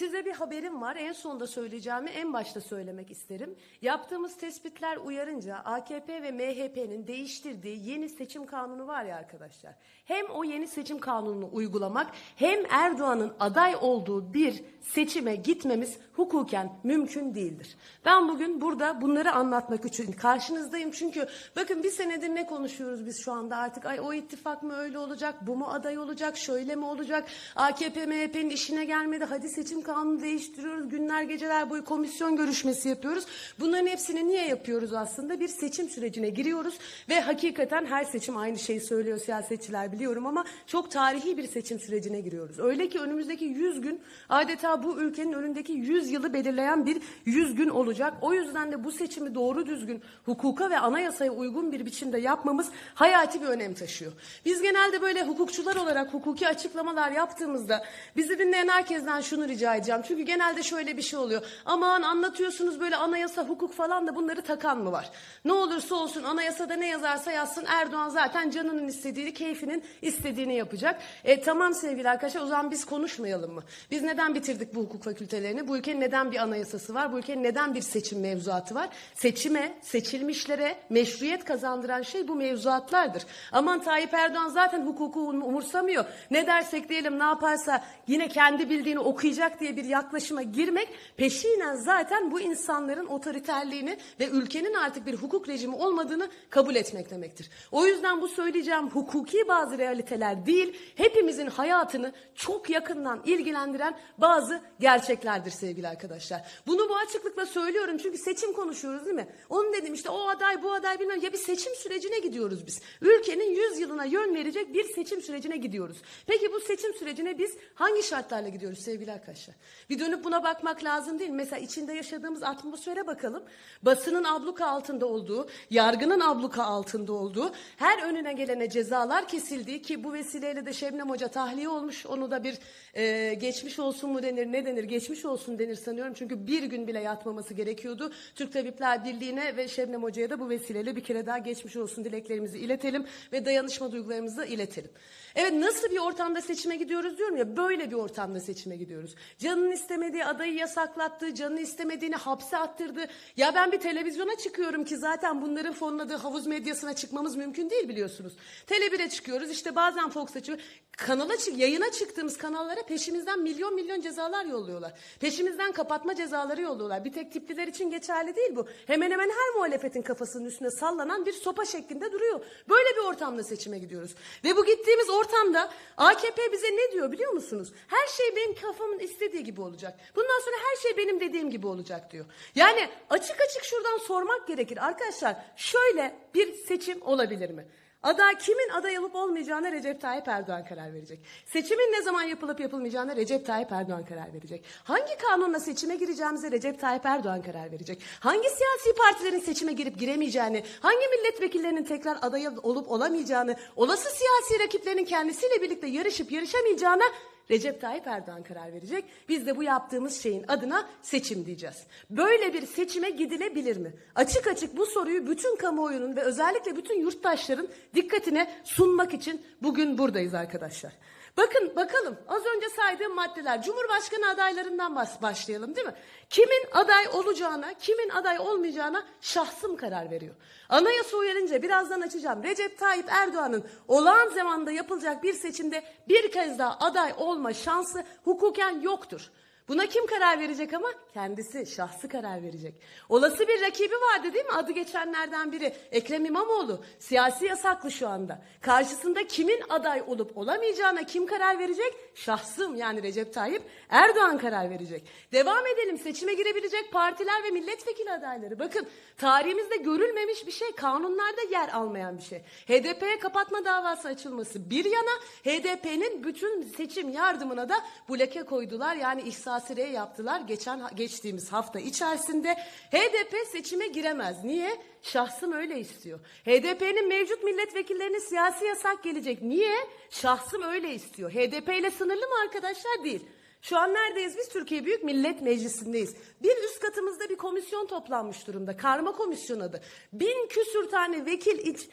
Size bir haberim var. En sonda söyleyeceğimi en başta söylemek isterim. Yaptığımız tespitler uyarınca AKP ve MHP'nin değiştirdiği yeni seçim kanunu var ya arkadaşlar. Hem o yeni seçim kanununu uygulamak hem Erdoğan'ın aday olduğu bir seçime gitmemiz hukuken mümkün değildir. Ben bugün burada bunları anlatmak için karşınızdayım. Çünkü bakın bir senedir ne konuşuyoruz biz şu anda artık ay o ittifak mı öyle olacak, bu mu aday olacak, şöyle mi olacak, AKP MHP'nin işine gelmedi, hadi seçim kanunu değiştiriyoruz, günler geceler boyu komisyon görüşmesi yapıyoruz. Bunların hepsini niye yapıyoruz aslında? Bir seçim sürecine giriyoruz ve hakikaten her seçim aynı şeyi söylüyor siyasetçiler biliyorum ama çok tarihi bir seçim sürecine giriyoruz. Öyle ki önümüzdeki 100 gün adeta bu ülkenin önündeki 100 yılı belirleyen bir 100 gün olacak. O yüzden de bu seçimi doğru düzgün hukuka ve anayasaya uygun bir biçimde yapmamız hayati bir önem taşıyor. Biz genelde böyle hukukçular olarak hukuki açıklamalar yaptığımızda bizi dinleyen herkesten şunu rica edeceğim. Çünkü genelde şöyle bir şey oluyor. Aman anlatıyorsunuz böyle anayasa, hukuk falan da bunları takan mı var? Ne olursa olsun anayasada ne yazarsa yazsın Erdoğan zaten canının istediğini, keyfinin istediğini yapacak. E tamam sevgili arkadaşlar o zaman biz konuşmayalım mı? Biz neden bitirdik bu hukuk fakültelerini? Bu ülkenin neden bir anayasası var? Bu ülkenin neden bir seçim mevzuatı var? Seçime, seçilmişlere meşruiyet kazandıran şey bu mevzuatlardır. Aman Tayyip Erdoğan zaten hukuku um- umursamıyor. Ne dersek diyelim ne yaparsa yine kendi bildiğini okuyacak diye bir yaklaşıma girmek peşinen zaten bu insanların otoriterliğini ve ülkenin artık bir hukuk rejimi olmadığını kabul etmek demektir. O yüzden bu söyleyeceğim hukuki bazı realiteler değil, hepimizin hayatını çok yakından ilgilendiren bazı gerçeklerdir sevgili arkadaşlar. Bunu bu açıklıkla söylüyorum çünkü seçim konuşuyoruz değil mi? Onu dedim işte o aday bu aday bilmem ya bir seçim sürecine gidiyoruz biz. Ülkenin 100 yılına yön verecek bir seçim sürecine gidiyoruz. Peki bu seçim sürecine biz hangi şartlarla gidiyoruz sevgili arkadaşlar? Bir dönüp buna bakmak lazım değil? Mesela içinde yaşadığımız atmosfere bakalım. Basının abluka altında olduğu, yargının abluka altında olduğu, her önüne gelene cezalar kesildiği ki bu vesileyle de Şebnem Hoca tahliye olmuş. Onu da bir e, geçmiş olsun mu denir ne denir geçmiş olsun denir sanıyorum. Çünkü bir gün bile yatmaması gerekiyordu. Türk Tabipler Birliği'ne ve Şebnem Hoca'ya da bu vesileyle bir kere daha geçmiş olsun dileklerimizi iletelim ve dayanışma duygularımızı iletelim. Evet nasıl bir ortamda seçime gidiyoruz diyorum ya böyle bir ortamda seçime gidiyoruz. Canının istemediği adayı yasaklattı, canını istemediğini hapse attırdı. Ya ben bir televizyona çıkıyorum ki zaten bunların fonladığı havuz medyasına çıkmamız mümkün değil biliyorsunuz. Tele1'e çıkıyoruz işte bazen Fox'a çıkıyor. Kanala çık, yayına çıktığımız kanallara peşimizden milyon milyon cezalar yolluyorlar. Peşimizden kapatma cezaları yolluyorlar. Bir tek tipliler için geçerli değil bu. Hemen hemen her muhalefetin kafasının üstüne sallanan bir sopa şeklinde duruyor. Böyle bir ortamda seçime gidiyoruz. Ve bu gittiğimiz ortamda AKP bize ne diyor biliyor musunuz? Her şey benim kafamın istediği gibi olacak. Bundan sonra her şey benim dediğim gibi olacak diyor. Yani açık açık şuradan sormak gerekir. Arkadaşlar şöyle bir seçim olabilir mi? Aday kimin aday olup olmayacağına Recep Tayyip Erdoğan karar verecek. Seçimin ne zaman yapılıp yapılmayacağına Recep Tayyip Erdoğan karar verecek. Hangi kanunla seçime gireceğimize Recep Tayyip Erdoğan karar verecek. Hangi siyasi partilerin seçime girip giremeyeceğini, hangi milletvekillerinin tekrar aday olup olamayacağını, olası siyasi rakiplerinin kendisiyle birlikte yarışıp yarışamayacağına Recep Tayyip Erdoğan karar verecek. Biz de bu yaptığımız şeyin adına seçim diyeceğiz. Böyle bir seçime gidilebilir mi? Açık açık bu soruyu bütün kamuoyunun ve özellikle bütün yurttaşların dikkatine sunmak için bugün buradayız arkadaşlar. Bakın bakalım az önce saydığım maddeler Cumhurbaşkanı adaylarından başlayalım değil mi? Kimin aday olacağına, kimin aday olmayacağına şahsım karar veriyor. Anayasa uyarınca birazdan açacağım. Recep Tayyip Erdoğan'ın olağan zamanda yapılacak bir seçimde bir kez daha aday olma şansı hukuken yoktur. Buna kim karar verecek ama? Kendisi, şahsı karar verecek. Olası bir rakibi vardı değil mi? Adı geçenlerden biri. Ekrem İmamoğlu. Siyasi yasaklı şu anda. Karşısında kimin aday olup olamayacağına kim karar verecek? Şahsım yani Recep Tayyip Erdoğan karar verecek. Devam edelim. Seçime girebilecek partiler ve milletvekili adayları. Bakın tarihimizde görülmemiş bir şey. Kanunlarda yer almayan bir şey. HDP'ye kapatma davası açılması bir yana HDP'nin bütün seçim yardımına da bloke koydular. Yani ihsasire yaptılar geçen geçtiğimiz hafta içerisinde. HDP seçime giremez. Niye? Şahsım öyle istiyor. HDP'nin mevcut milletvekillerine siyasi yasak gelecek. Niye? Şahsım öyle istiyor. HDP ile sınırlı mı arkadaşlar? Değil. Şu an neredeyiz biz? Türkiye Büyük Millet Meclisi'ndeyiz. Bir üst katımızda bir komisyon toplanmış durumda. Karma komisyon adı. Bin küsür tane vekil iç,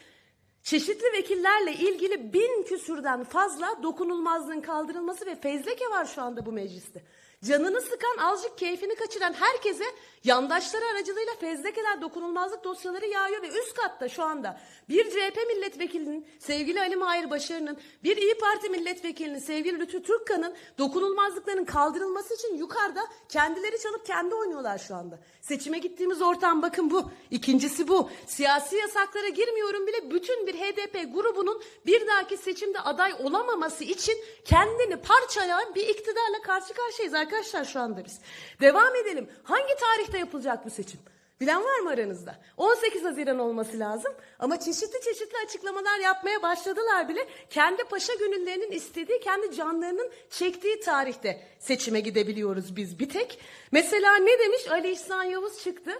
Çeşitli vekillerle ilgili bin küsürden fazla dokunulmazlığın kaldırılması ve fezleke var şu anda bu mecliste. Canını sıkan, azıcık keyfini kaçıran herkese yandaşları aracılığıyla fezlekeler, dokunulmazlık dosyaları yağıyor ve üst katta şu anda bir CHP milletvekilinin, sevgili Ali Mahir Başarı'nın, bir İyi Parti milletvekilinin, sevgili Lütfü Türkkan'ın dokunulmazlıkların kaldırılması için yukarıda kendileri çalıp kendi oynuyorlar şu anda. Seçime gittiğimiz ortam bakın bu. İkincisi bu. Siyasi yasaklara girmiyorum bile bütün bir HDP grubunun bir dahaki seçimde aday olamaması için kendini parçalayan bir iktidarla karşı karşıyayız arkadaşlar şu anda biz. Devam edelim. Hangi tarihte yapılacak bu seçim? Bilen var mı aranızda? 18 Haziran olması lazım ama çeşitli çeşitli açıklamalar yapmaya başladılar bile. Kendi paşa gönüllerinin istediği, kendi canlarının çektiği tarihte seçime gidebiliyoruz biz bir tek. Mesela ne demiş Ali İhsan Yavuz çıktı.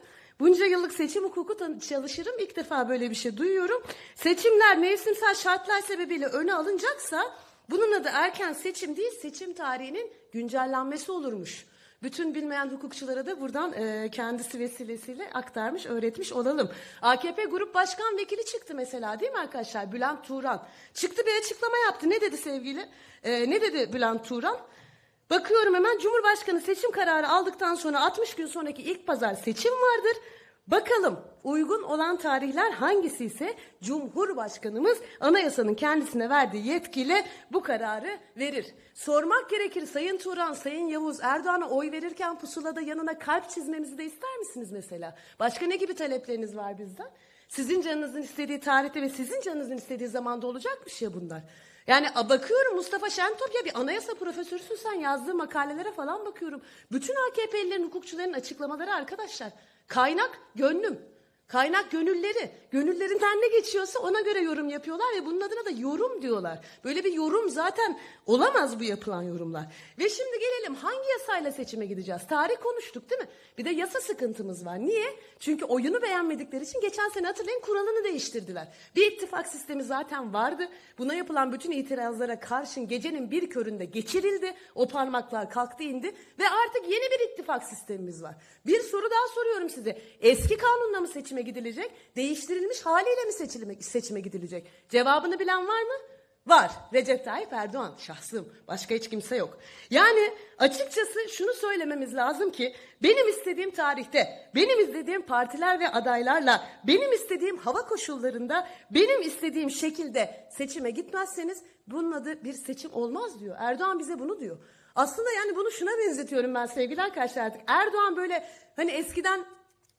Bunca yıllık seçim hukuku çalışırım. İlk defa böyle bir şey duyuyorum. Seçimler mevsimsel şartlar sebebiyle öne alınacaksa bunun adı erken seçim değil, seçim tarihinin güncellenmesi olurmuş. Bütün bilmeyen hukukçulara da buradan e, kendisi vesilesiyle aktarmış, öğretmiş olalım. AKP Grup Başkan Vekili çıktı mesela değil mi arkadaşlar? Bülent Turan. Çıktı bir açıklama yaptı. Ne dedi sevgili? E, ne dedi Bülent Turan? Bakıyorum hemen Cumhurbaşkanı seçim kararı aldıktan sonra 60 gün sonraki ilk pazar seçim vardır. Bakalım uygun olan tarihler hangisi ise Cumhurbaşkanımız anayasanın kendisine verdiği yetkiyle bu kararı verir. Sormak gerekir Sayın Turan, Sayın Yavuz Erdoğan'a oy verirken pusulada yanına kalp çizmemizi de ister misiniz mesela? Başka ne gibi talepleriniz var bizden? Sizin canınızın istediği tarihte ve sizin canınızın istediği zamanda olacakmış ya bunlar. Yani bakıyorum Mustafa Şentop ya bir anayasa profesörüsün sen yazdığı makalelere falan bakıyorum. Bütün AKP'lilerin hukukçuların açıklamaları arkadaşlar. Kaynak gönlüm. Kaynak gönülleri. Gönüllerinden ne geçiyorsa ona göre yorum yapıyorlar ve bunun adına da yorum diyorlar. Böyle bir yorum zaten olamaz bu yapılan yorumlar. Ve şimdi gelelim hangi yasayla seçime gideceğiz? Tarih konuştuk değil mi? Bir de yasa sıkıntımız var. Niye? Çünkü oyunu beğenmedikleri için geçen sene hatırlayın kuralını değiştirdiler. Bir ittifak sistemi zaten vardı. Buna yapılan bütün itirazlara karşın gecenin bir köründe geçirildi. O parmaklar kalktı indi ve artık yeni bir ittifak sistemimiz var. Bir soru daha soruyorum size. Eski kanunla mı seçime gidilecek? Değiştirilmiş haliyle mi seçilme, seçime gidilecek? Cevabını bilen var mı? Var. Recep Tayyip Erdoğan şahsım. Başka hiç kimse yok. Yani açıkçası şunu söylememiz lazım ki benim istediğim tarihte, benim istediğim partiler ve adaylarla, benim istediğim hava koşullarında, benim istediğim şekilde seçime gitmezseniz bunun adı bir seçim olmaz diyor. Erdoğan bize bunu diyor. Aslında yani bunu şuna benzetiyorum ben sevgili arkadaşlar artık. Erdoğan böyle hani eskiden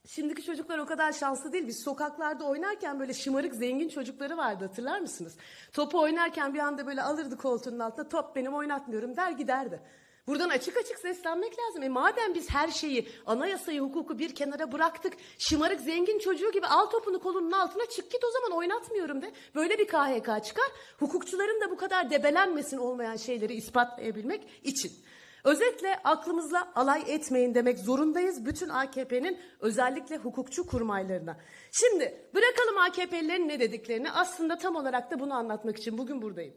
Şimdiki çocuklar o kadar şanslı değil. Biz sokaklarda oynarken böyle şımarık zengin çocukları vardı hatırlar mısınız? Topu oynarken bir anda böyle alırdı koltuğunun altına top benim oynatmıyorum der giderdi. Buradan açık açık seslenmek lazım. E madem biz her şeyi, anayasayı, hukuku bir kenara bıraktık, şımarık zengin çocuğu gibi al topunu kolunun altına çık git o zaman oynatmıyorum de. Böyle bir KHK çıkar. Hukukçuların da bu kadar debelenmesin olmayan şeyleri ispatlayabilmek için. Özetle aklımızla alay etmeyin demek zorundayız bütün AKP'nin özellikle hukukçu kurmaylarına. Şimdi bırakalım AKP'lilerin ne dediklerini aslında tam olarak da bunu anlatmak için bugün buradayım.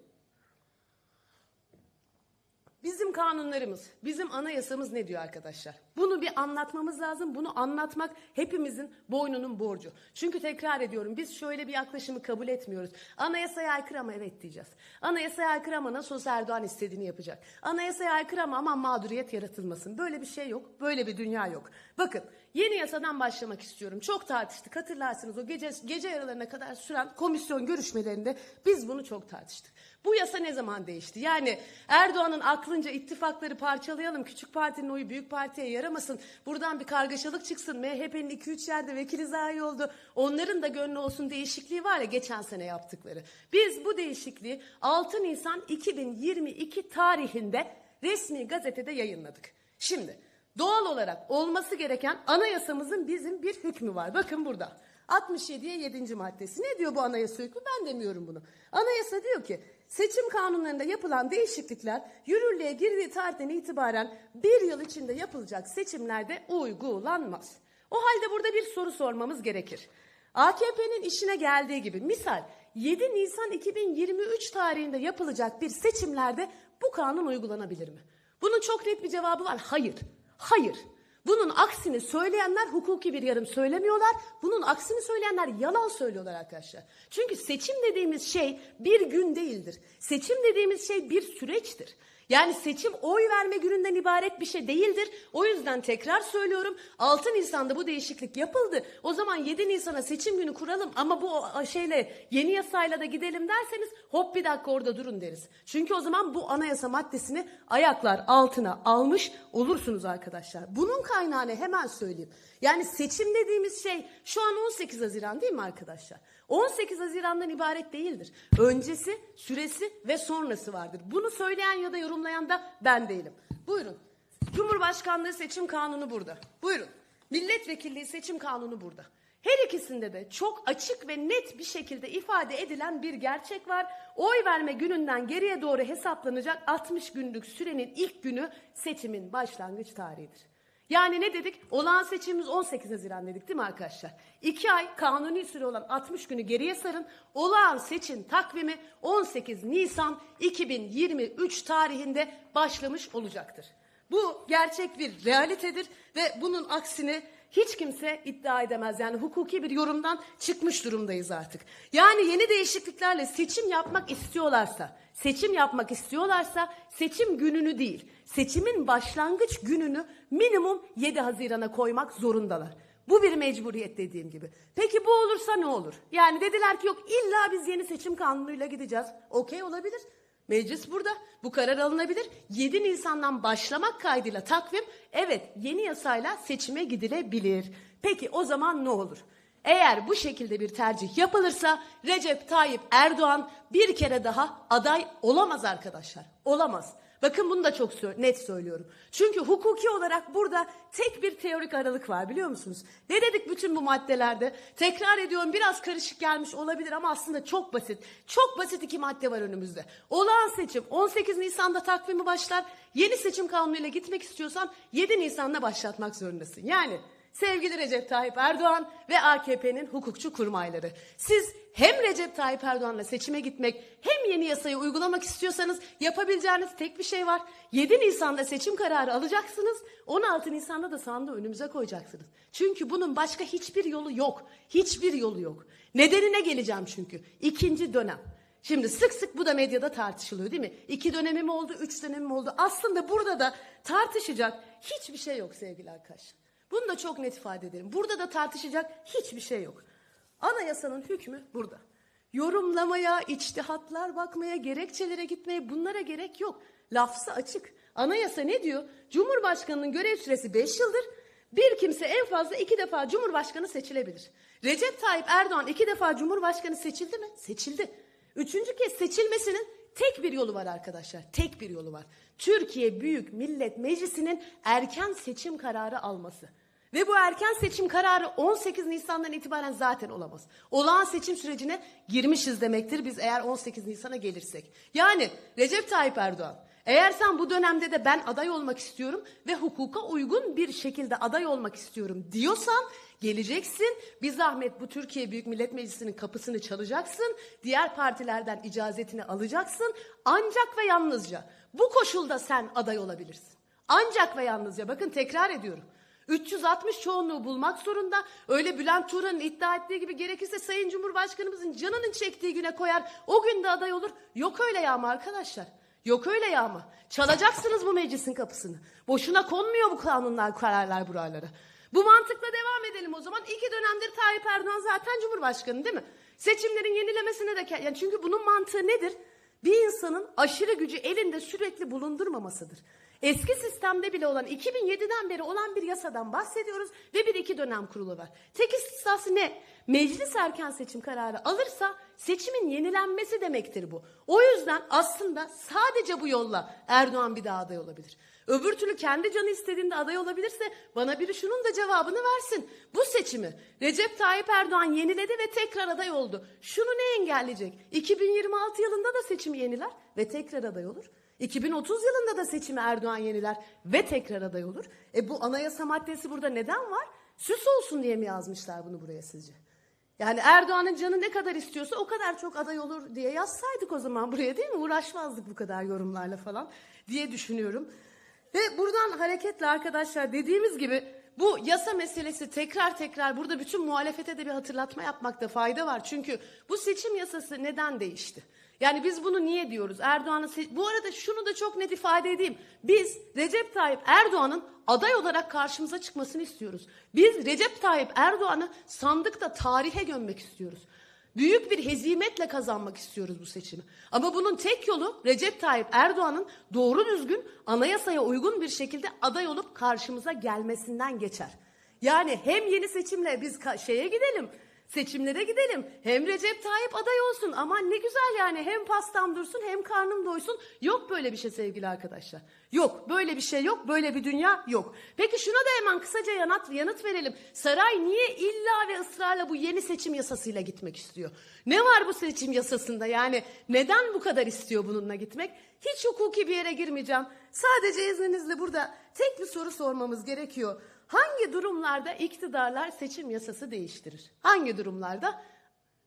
Bizim kanunlarımız, bizim anayasamız ne diyor arkadaşlar? Bunu bir anlatmamız lazım. Bunu anlatmak hepimizin boynunun borcu. Çünkü tekrar ediyorum biz şöyle bir yaklaşımı kabul etmiyoruz. Anayasaya aykırı ama evet diyeceğiz. Anayasaya aykırı ama nasıl Erdoğan istediğini yapacak. Anayasaya aykırı ama aman mağduriyet yaratılmasın. Böyle bir şey yok. Böyle bir dünya yok. Bakın yeni yasadan başlamak istiyorum. Çok tartıştık. Hatırlarsınız o gece gece yarılarına kadar süren komisyon görüşmelerinde biz bunu çok tartıştık. Bu yasa ne zaman değişti? Yani Erdoğan'ın aklınca ittifakları parçalayalım, küçük partinin oyu büyük partiye yaramasın, buradan bir kargaşalık çıksın, MHP'nin 2-3 yerde vekili zayi oldu, onların da gönlü olsun değişikliği var ya geçen sene yaptıkları. Biz bu değişikliği 6 Nisan 2022 tarihinde resmi gazetede yayınladık. Şimdi doğal olarak olması gereken anayasamızın bizim bir hükmü var. Bakın burada. 67'ye 7. maddesi. Ne diyor bu anayasa hükmü? Ben demiyorum bunu. Anayasa diyor ki seçim kanunlarında yapılan değişiklikler yürürlüğe girdiği tarihten itibaren bir yıl içinde yapılacak seçimlerde uygulanmaz. O halde burada bir soru sormamız gerekir. AKP'nin işine geldiği gibi misal 7 Nisan 2023 tarihinde yapılacak bir seçimlerde bu kanun uygulanabilir mi? Bunun çok net bir cevabı var. Hayır. Hayır. Bunun aksini söyleyenler hukuki bir yarım söylemiyorlar. Bunun aksini söyleyenler yalan söylüyorlar arkadaşlar. Çünkü seçim dediğimiz şey bir gün değildir. Seçim dediğimiz şey bir süreçtir. Yani seçim oy verme gününden ibaret bir şey değildir. O yüzden tekrar söylüyorum 6 Nisan'da bu değişiklik yapıldı. O zaman 7 Nisan'a seçim günü kuralım ama bu şeyle yeni yasayla da gidelim derseniz hop bir dakika orada durun deriz. Çünkü o zaman bu anayasa maddesini ayaklar altına almış olursunuz arkadaşlar. Bunun kaynağını hemen söyleyeyim. Yani seçim dediğimiz şey şu an 18 Haziran değil mi arkadaşlar? 18 Haziran'dan ibaret değildir. Öncesi, süresi ve sonrası vardır. Bunu söyleyen ya da yorumlayan da ben değilim. Buyurun. Cumhurbaşkanlığı seçim kanunu burada. Buyurun. Milletvekilliği seçim kanunu burada. Her ikisinde de çok açık ve net bir şekilde ifade edilen bir gerçek var. Oy verme gününden geriye doğru hesaplanacak 60 günlük sürenin ilk günü seçimin başlangıç tarihidir. Yani ne dedik? Olağan seçimimiz 18 Haziran dedik değil mi arkadaşlar? İki ay kanuni süre olan 60 günü geriye sarın. Olağan seçim takvimi 18 Nisan 2023 tarihinde başlamış olacaktır. Bu gerçek bir realitedir ve bunun aksini hiç kimse iddia edemez. Yani hukuki bir yorumdan çıkmış durumdayız artık. Yani yeni değişikliklerle seçim yapmak istiyorlarsa, seçim yapmak istiyorlarsa seçim gününü değil, seçimin başlangıç gününü minimum 7 Haziran'a koymak zorundalar. Bu bir mecburiyet dediğim gibi. Peki bu olursa ne olur? Yani dediler ki yok illa biz yeni seçim kanunuyla gideceğiz. Okey olabilir. Meclis burada. Bu karar alınabilir. 7 Nisan'dan başlamak kaydıyla takvim evet yeni yasayla seçime gidilebilir. Peki o zaman ne olur? Eğer bu şekilde bir tercih yapılırsa Recep Tayyip Erdoğan bir kere daha aday olamaz arkadaşlar. Olamaz. Bakın bunu da çok net söylüyorum. Çünkü hukuki olarak burada tek bir teorik aralık var biliyor musunuz? Ne dedik bütün bu maddelerde? Tekrar ediyorum biraz karışık gelmiş olabilir ama aslında çok basit. Çok basit iki madde var önümüzde. Olağan seçim 18 Nisan'da takvimi başlar. Yeni seçim kanunuyla gitmek istiyorsan 7 Nisan'da başlatmak zorundasın. Yani sevgili Recep Tayyip Erdoğan ve AKP'nin hukukçu kurmayları. Siz hem Recep Tayyip Erdoğan'la seçime gitmek hem yeni yasayı uygulamak istiyorsanız yapabileceğiniz tek bir şey var. 7 Nisan'da seçim kararı alacaksınız. 16 Nisan'da da sandığı önümüze koyacaksınız. Çünkü bunun başka hiçbir yolu yok. Hiçbir yolu yok. Nedenine geleceğim çünkü. İkinci dönem. Şimdi sık sık bu da medyada tartışılıyor değil mi? İki dönemi mi oldu, üç dönemi mi oldu? Aslında burada da tartışacak hiçbir şey yok sevgili arkadaşlar. Bunu da çok net ifade edelim. Burada da tartışacak hiçbir şey yok. Anayasanın hükmü burada. Yorumlamaya, içtihatlar bakmaya, gerekçelere gitmeye bunlara gerek yok. Lafzı açık. Anayasa ne diyor? Cumhurbaşkanının görev süresi 5 yıldır. Bir kimse en fazla iki defa Cumhurbaşkanı seçilebilir. Recep Tayyip Erdoğan iki defa Cumhurbaşkanı seçildi mi? Seçildi. Üçüncü kez seçilmesinin tek bir yolu var arkadaşlar. Tek bir yolu var. Türkiye Büyük Millet Meclisi'nin erken seçim kararı alması. Ve bu erken seçim kararı 18 Nisan'dan itibaren zaten olamaz. Olağan seçim sürecine girmişiz demektir biz eğer 18 Nisan'a gelirsek. Yani Recep Tayyip Erdoğan eğer sen bu dönemde de ben aday olmak istiyorum ve hukuka uygun bir şekilde aday olmak istiyorum diyorsan geleceksin. Bir zahmet bu Türkiye Büyük Millet Meclisi'nin kapısını çalacaksın. Diğer partilerden icazetini alacaksın. Ancak ve yalnızca bu koşulda sen aday olabilirsin. Ancak ve yalnızca bakın tekrar ediyorum. 360 çoğunluğu bulmak zorunda. Öyle Bülent Turan'ın iddia ettiği gibi gerekirse Sayın Cumhurbaşkanımızın canının çektiği güne koyar. O gün de aday olur. Yok öyle yağma arkadaşlar. Yok öyle yağma. Çalacaksınız bu meclisin kapısını. Boşuna konmuyor bu kanunlar, kararlar buralara. Bu mantıkla devam edelim o zaman. İki dönemdir Tayyip Erdoğan zaten Cumhurbaşkanı değil mi? Seçimlerin yenilemesine de... Yani çünkü bunun mantığı nedir? Bir insanın aşırı gücü elinde sürekli bulundurmamasıdır. Eski sistemde bile olan 2007'den beri olan bir yasadan bahsediyoruz ve bir iki dönem kurulu var. Tek istisnası ne? Meclis erken seçim kararı alırsa seçimin yenilenmesi demektir bu. O yüzden aslında sadece bu yolla Erdoğan bir daha aday olabilir. Öbür türlü kendi canı istediğinde aday olabilirse bana biri şunun da cevabını versin. Bu seçimi Recep Tayyip Erdoğan yeniledi ve tekrar aday oldu. Şunu ne engelleyecek? 2026 yılında da seçimi yeniler ve tekrar aday olur. 2030 yılında da seçimi Erdoğan yeniler ve tekrar aday olur. E bu anayasa maddesi burada neden var? Süs olsun diye mi yazmışlar bunu buraya sizce? Yani Erdoğan'ın canı ne kadar istiyorsa o kadar çok aday olur diye yazsaydık o zaman buraya değil mi? Uğraşmazdık bu kadar yorumlarla falan diye düşünüyorum. Ve buradan hareketle arkadaşlar dediğimiz gibi bu yasa meselesi tekrar tekrar burada bütün muhalefete de bir hatırlatma yapmakta fayda var. Çünkü bu seçim yasası neden değişti? Yani biz bunu niye diyoruz? Erdoğan'ı bu arada şunu da çok net ifade edeyim. Biz Recep Tayyip Erdoğan'ın aday olarak karşımıza çıkmasını istiyoruz. Biz Recep Tayyip Erdoğan'ı sandıkta tarihe gömmek istiyoruz. Büyük bir hezimetle kazanmak istiyoruz bu seçimi. Ama bunun tek yolu Recep Tayyip Erdoğan'ın doğru düzgün anayasaya uygun bir şekilde aday olup karşımıza gelmesinden geçer. Yani hem yeni seçimle biz şeye gidelim, seçimlere gidelim. Hem Recep Tayyip aday olsun. Aman ne güzel yani hem pastam dursun hem karnım doysun. Yok böyle bir şey sevgili arkadaşlar. Yok böyle bir şey yok. Böyle bir dünya yok. Peki şuna da hemen kısaca yanıt, yanıt verelim. Saray niye illa ve ısrarla bu yeni seçim yasasıyla gitmek istiyor? Ne var bu seçim yasasında yani neden bu kadar istiyor bununla gitmek? Hiç hukuki bir yere girmeyeceğim. Sadece izninizle burada tek bir soru sormamız gerekiyor. Hangi durumlarda iktidarlar seçim yasası değiştirir? Hangi durumlarda?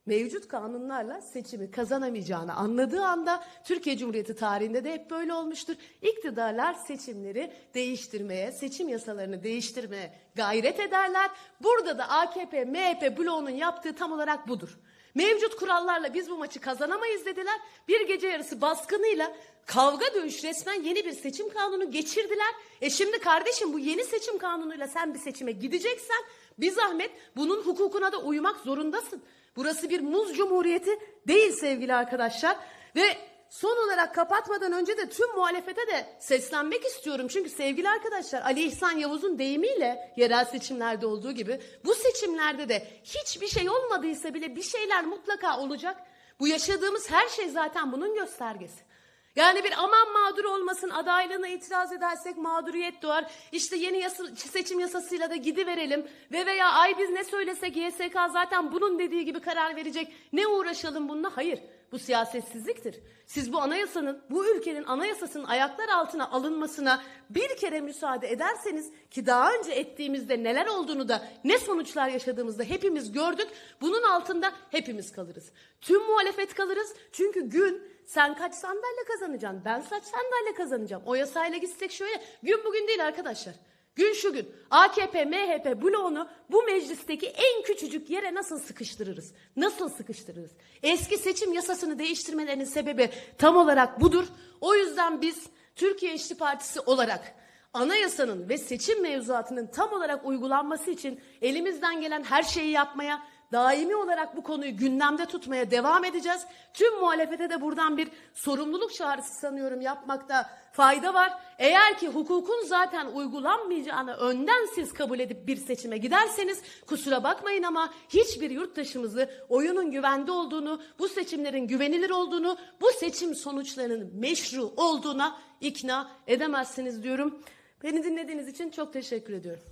Mevcut kanunlarla seçimi kazanamayacağını anladığı anda Türkiye Cumhuriyeti tarihinde de hep böyle olmuştur. İktidarlar seçimleri değiştirmeye, seçim yasalarını değiştirmeye gayret ederler. Burada da AKP, MHP bloğunun yaptığı tam olarak budur. Mevcut kurallarla biz bu maçı kazanamayız dediler. Bir gece yarısı baskınıyla kavga dövüş resmen yeni bir seçim kanunu geçirdiler. E şimdi kardeşim bu yeni seçim kanunuyla sen bir seçime gideceksen bir zahmet bunun hukukuna da uymak zorundasın. Burası bir muz cumhuriyeti değil sevgili arkadaşlar. Ve son olarak kapatmadan önce de tüm muhalefete de seslenmek istiyorum. Çünkü sevgili arkadaşlar Ali İhsan Yavuz'un deyimiyle yerel seçimlerde olduğu gibi bu seçimlerde de hiçbir şey olmadıysa bile bir şeyler mutlaka olacak. Bu yaşadığımız her şey zaten bunun göstergesi. Yani bir aman mağdur olmasın adaylığına itiraz edersek mağduriyet doğar. İşte yeni yasa, seçim yasasıyla da gidiverelim. Ve veya ay biz ne söylesek YSK zaten bunun dediği gibi karar verecek. Ne uğraşalım bununla? Hayır. Bu siyasetsizliktir. Siz bu anayasanın, bu ülkenin anayasasının ayaklar altına alınmasına bir kere müsaade ederseniz ki daha önce ettiğimizde neler olduğunu da ne sonuçlar yaşadığımızda hepimiz gördük. Bunun altında hepimiz kalırız. Tüm muhalefet kalırız. Çünkü gün sen kaç sandalye kazanacaksın? Ben kaç sandalye kazanacağım? O yasayla gitsek şöyle. Gün bugün değil arkadaşlar. Gün şu gün AKP, MHP bloğunu bu meclisteki en küçücük yere nasıl sıkıştırırız? Nasıl sıkıştırırız? Eski seçim yasasını değiştirmelerinin sebebi tam olarak budur. O yüzden biz Türkiye İşçi Partisi olarak anayasanın ve seçim mevzuatının tam olarak uygulanması için elimizden gelen her şeyi yapmaya, daimi olarak bu konuyu gündemde tutmaya devam edeceğiz. Tüm muhalefete de buradan bir sorumluluk çağrısı sanıyorum yapmakta fayda var. Eğer ki hukukun zaten uygulanmayacağını önden siz kabul edip bir seçime giderseniz kusura bakmayın ama hiçbir yurttaşımızı oyunun güvende olduğunu, bu seçimlerin güvenilir olduğunu, bu seçim sonuçlarının meşru olduğuna ikna edemezsiniz diyorum. Beni dinlediğiniz için çok teşekkür ediyorum.